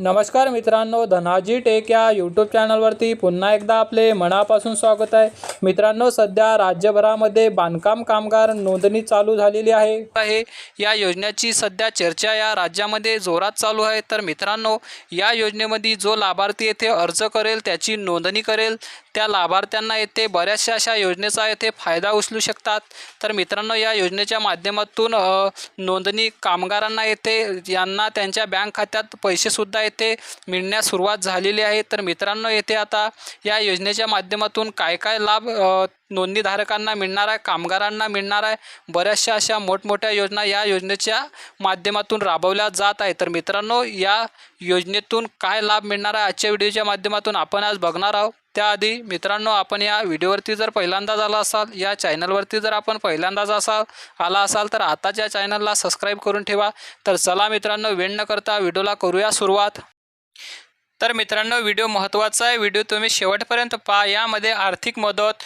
नमस्कार मित्रांनो धनाजी टेक या यूट्यूब चॅनलवरती पुन्हा एकदा आपले मनापासून स्वागत आहे. मित्रांनो सध्या राज्यभरामध्ये बांधकाम कामगार नोंदणी चालू झालेली आहे. आहे. या योजनेची सध्या चर्चा या राज्यामध्ये जोरात चालू आहे. तर मित्रांनो या योजनेमध्ये जो लाभार्थी येथे अर्ज करेल त्याची नोंदणी करेल. त्या लाभार्थ्यांना येथे बऱ्याचशा अशा योजनेचा येथे फायदा उचलू शकतात. तर मित्रांनो या योजनेच्या माध्यमातून नोंदणी कामगारांना येथे यांना त्यांच्या बँक खात्यात पैसेसुद्धा येथे मिळण्यास सुरुवात झालेली आहे. तर मित्रांनो येथे आता या योजनेच्या माध्यमातून काय काय लाभ नोंदणीधारकांना मिळणार आहे कामगारांना मिळणार आहे. बऱ्याचशा अशा मोठमोठ्या योजना या योजनेच्या माध्यमातून राबवल्या जात आहे तर मित्रांनो या योजनेतून काय लाभ मिळणार आहे? आजच्या व्हिडिओच्या माध्यमातून आपण आज बघणार आहोत. त्याआधी मित्रांनो आपण या व्हिडिओवरती जर पहिल्यांदाच आला असाल या चॅनलवरती जर आपण पहिल्यांदाच असाल आला असाल तर आताच या चॅनलला सबस्क्राईब करून ठेवा. तर चला मित्रांनो वेळ न करता व्हिडिओला करूया सुरुवात. तर मित्रांनो व्हिडिओ महत्त्वाचा आहे. व्हिडिओ तुम्ही शेवटपर्यंत पहा. यामध्ये आर्थिक मदत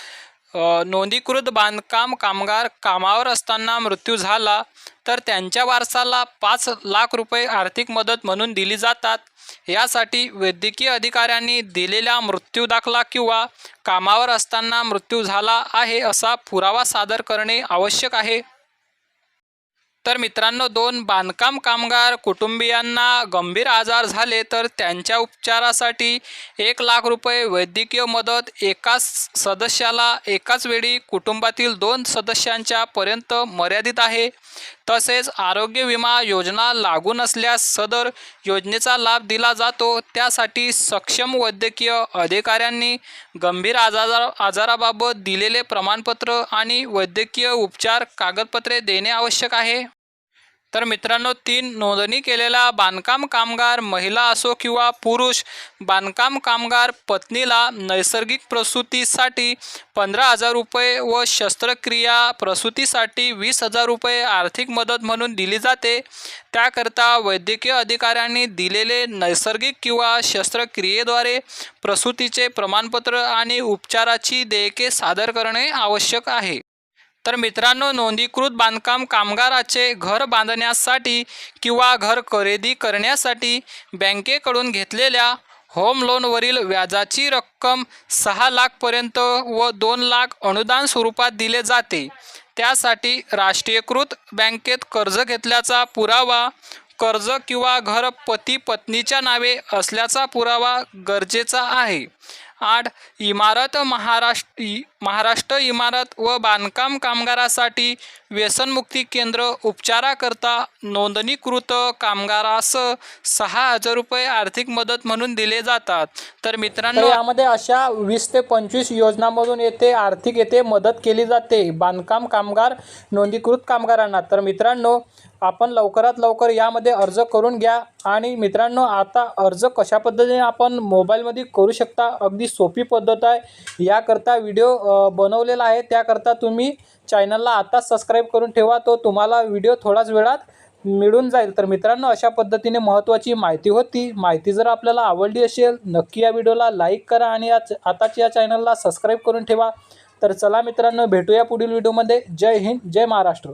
नोंदीकृत बांधकाम कामगार कामावर असताना मृत्यू झाला तर त्यांच्या वारसाला पाच लाख रुपये आर्थिक मदत म्हणून दिली जातात. यासाठी वैद्यकीय अधिकाऱ्यांनी दिलेला मृत्यू दाखला किंवा कामावर असताना मृत्यू झाला आहे असा पुरावा सादर करणे आवश्यक आहे. तर मित्रांनो दोन बांधकाम कामगार कुटुंबियांना गंभीर आजार झाले तर त्यांच्या उपचारासाठी एक लाख रुपये वैद्यकीय मदत एकाच सदस्याला एकाच वेळी कुटुंबातील दोन सदस्यांच्या पर्यंत मर्यादित आहे. तसेच आरोग्य विमा योजना लागू नसल्यास सदर योजनेचा लाभ दिला जातो. त्यासाठी सक्षम वैद्यकीय अधिकाऱ्यांनी गंभीर आजार आजाराबाबत दिलेले प्रमाणपत्र आणि वैद्यकीय उपचार कागदपत्रे देणे आवश्यक आहे. तर मित्रांनो तीन नोंदणी केलेला बांधकाम कामगार महिला असो किंवा पुरुष बांधकाम कामगार पत्नीला नैसर्गिक प्रसूतीसाठी पंधरा हजार रुपये व शस्त्रक्रिया प्रसूतीसाठी वीस हजार रुपये आर्थिक मदत म्हणून दिली जाते. त्याकरता वैद्यकीय अधिकाऱ्यांनी दिलेले नैसर्गिक किंवा शस्त्रक्रियेद्वारे प्रसूतीचे प्रमाणपत्र आणि उपचाराची देयके सादर करणे आवश्यक आहे. तर मित्रांनो नोंदीकृत बांधकाम कामगाराचे घर बांधण्यासाठी किंवा घर खरेदी करण्यासाठी बँकेकडून घेतलेल्या होम लोनवरील व्याजाची रक्कम सहा लाखपर्यंत व दोन लाख अनुदान स्वरूपात दिले जाते. त्यासाठी राष्ट्रीयकृत बँकेत कर्ज घेतल्याचा पुरावा कर्ज किंवा घर पती पत्नीच्या नावे असल्याचा पुरावा गरजेचा आहे. आठ इमारत महाराष्ट्र इ- महाराष्ट्र इमारत व बांधकाम कामगारासाठी व्यसनमुक्ती केंद्र उपचाराकरता नोंदणीकृत कामगारास सहा हजार रुपये आर्थिक मदत म्हणून दिले जातात. तर मित्रांनो यामध्ये अशा वीस ते पंचवीस योजनांमधून येथे आर्थिक येथे मदत केली जाते. बांधकाम कामगार नोंदीकृत कामगारांना. तर मित्रांनो आपण लवकरात लवकर यामध्ये अर्ज करून घ्या. आणि मित्रांनो आता अर्ज कशा पद्धतीने आपण मोबाईलमध्ये करू शकता? अगदी सोपी पद्धत आहे. याकरता व्हिडिओ बनवलेला आहे. त्याकरता तुम्ही चॅनलला आत्ताच सबस्क्राईब करून ठेवा. तो तुम्हाला व्हिडिओ थोड्याच वेळात मिळून जाईल. तर मित्रांनो अशा पद्धतीने महत्त्वाची माहिती होती. माहिती जर आपल्याला आवडली असेल नक्की या व्हिडिओला लाईक करा आणि या आताच या चॅनलला सबस्क्राईब करून ठेवा. तर चला मित्रांनो भेटूया पुढील व्हिडिओमध्ये. जय हिंद जय महाराष्ट्र.